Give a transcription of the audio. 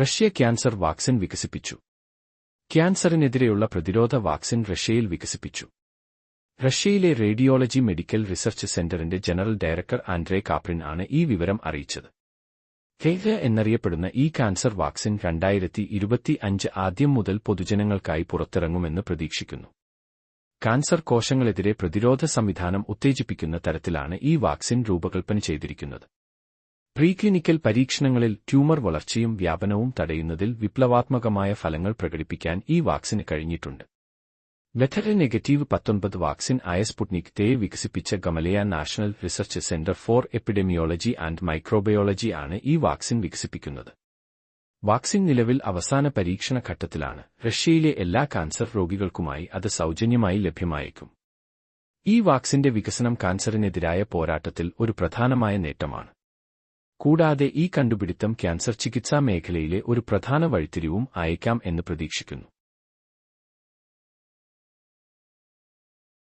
Russia cancer vaccine വികസിപ്പിച്ചു. ക്യാൻസറിനെതിരെയുള്ള പ്രതിരോധ vaccine റഷ്യയിൽ വികസിപ്പിച്ചു. റഷ്യയിലെ റേഡിയോളജി മെഡിക്കൽ റിസർച്ച് സെന്ററിന്റെ ജനറൽ ഡയറക്ടർ ആൻഡ്രേ കാപ്രിൻ ആണ് ഈ വിവരം അറിയിച്ചത്. കേര എന്നറിയപ്പെടുന്ന ഈ ക്യാൻസർ വാക്സിൻ രണ്ടായിരത്തി ഇരുപത്തി അഞ്ച് ആദ്യം മുതൽ പൊതുജനങ്ങൾക്കായി പുറത്തിറങ്ങുമെന്ന് പ്രതീക്ഷിക്കുന്നു. കാൻസർ കോശങ്ങളെതിരെ പ്രതിരോധ സംവിധാനം ഉത്തേജിപ്പിക്കുന്ന തരത്തിലാണ് ഈ വാക്സിൻ രൂപകൽപ്പന ചെയ്തിരിക്കുന്നത്. പ്രീക്ലിനിക്കൽ പരീക്ഷണങ്ങളിൽ ട്യൂമർ വളർച്ചയും വ്യാപനവും തടയുന്നതിൽ വിപ്ലവാത്മകമായ ഫലങ്ങൾ പ്രകടിപ്പിക്കാൻ ഈ വാക്സിന് കഴിഞ്ഞിട്ടുണ്ട്. വെഥര നെഗറ്റീവ് പത്തൊൻപത് വാക്സിൻ ആയ സ്പുട്നിക് തേ വികസിപ്പിച്ച Gamaleya national research center for epidemiology and microbiology ആണ് ഈ വാക്സിൻ വികസിപ്പിക്കുന്നത്. വാക്സിൻ നിലവിൽ അവസാന പരീക്ഷണ ഘട്ടത്തിലാണ്. റഷ്യയിലെ എല്ലാ കാൻസർ രോഗികൾക്കുമായി അത് സൗജന്യമായി ലഭ്യമായേക്കും. ഈ വാക്സിന്റെ വികസനം കാൻസറിനെതിരായ പോരാട്ടത്തിൽ ഒരു പ്രധാനമായ നേട്ടമാണ്. കൂടാതെ ഈ കണ്ടുപിടുത്തം ക്യാൻസർ ചികിത്സാ മേഖലയിലെ ഒരു പ്രധാന വഴിത്തിരിവും അയക്കാം എന്ന് പ്രതീക്ഷിക്കുന്നു.